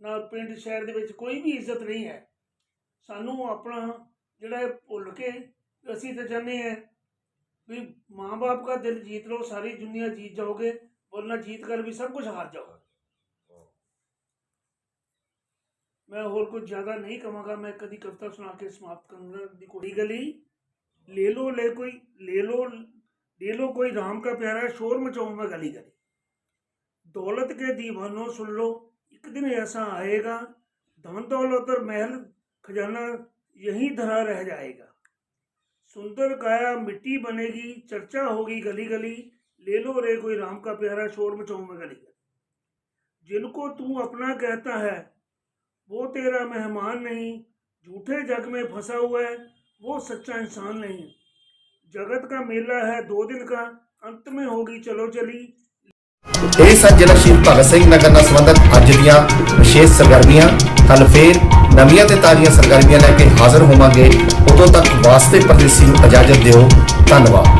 ਨਾ ਪਿੰਡ ਸ਼ਹਿਰ ਦੇ ਵਿੱਚ ਕੋਈ ਵੀ ਇੱਜ਼ਤ ਨਹੀਂ ਹੈ। ਸਾਨੂੰ ਆਪਣਾ ਜਿਹੜਾ ਭੁੱਲ ਕੇ ਅਸੀਂ ਤਾਂ ਚਾਹੁੰਦੇ ਹਾਂ ਵੀ ਮਾਂ-ਬਾਪ ਦਾ ਦਿਲ ਜੀਤ ਲਓ, ਸਾਰੀ ਦੁਨੀਆ ਜੀਤ ਜਾਓਗੇ ਬੋਲਣਾ ਜੀਤ ਕਰ ਵੀ ਸਭ ਕੁਝ ਹਾਰ ਜਾਓਗੇ। ਮੈਂ ਹੋਰ ਕੁਝ ਜ਼ਿਆਦਾ ਨਹੀਂ ਕਹਾਂਗਾ, ਮੈਂ ਕਦੀ ਕਵਿਤਾ ਸੁਣਾ ਕੇ ਸਮਾਪਤ ਕਰਾਂਗਾ। ਦੀ ਕੋਈ ਗਲੀ ਲੈ ਲੋ ਲੈ ਕੋਈ, ਲੈ ਲੋ लो ले, कोई राम का प्यारा शोर मचाऊँ मैं गली गली। दौलत के दीवानों सुन लो, एक दिन ऐसा आएगा, धन दौलत और महल खजाना यहीं धरा रह जाएगा। सुंदर काया मिट्टी बनेगी, चर्चा होगी गली गली, ले लो रे, कोई राम का प्यारा, शोर मचाऊं मैं गली गली। जिनको तू अपना कहता है, वो तेरा मेहमान नहीं, झूठे जग में फंसा हुआ है, वो सच्चा इंसान नहीं। जगत का मेला है दो दिन का अंत में होगी चलो चली ਇਹ ਸਨ ਜ਼ਿਲ੍ਹਾ ਸ਼ਹੀਦ ਭਗਤ ਸਿੰਘ ਨਗਰ ਨਾਲ ਸੰਬੰਧਿਤ ਅੱਜ ਦੀਆਂ ਵਿਸ਼ੇਸ਼ ਸਰਗਰਮੀਆਂ ਕੱਲ ਫੇਰ ਨਵੀਆਂ ਤੇ ਤਾਜ਼ੀਆਂ ਸਰਗਰਮੀਆਂ ਲੈ ਕੇ ਹਾਜ਼ਰ ਹੋਵਾਂਗੇ ਉਦੋਂ ਤੱਕ ਵਾਸਤੇ ਪਰਦੇਸੀ ਨੂੰ ਇਜਾਜ਼ਤ ਦਿਓ ਧੰਨਵਾਦ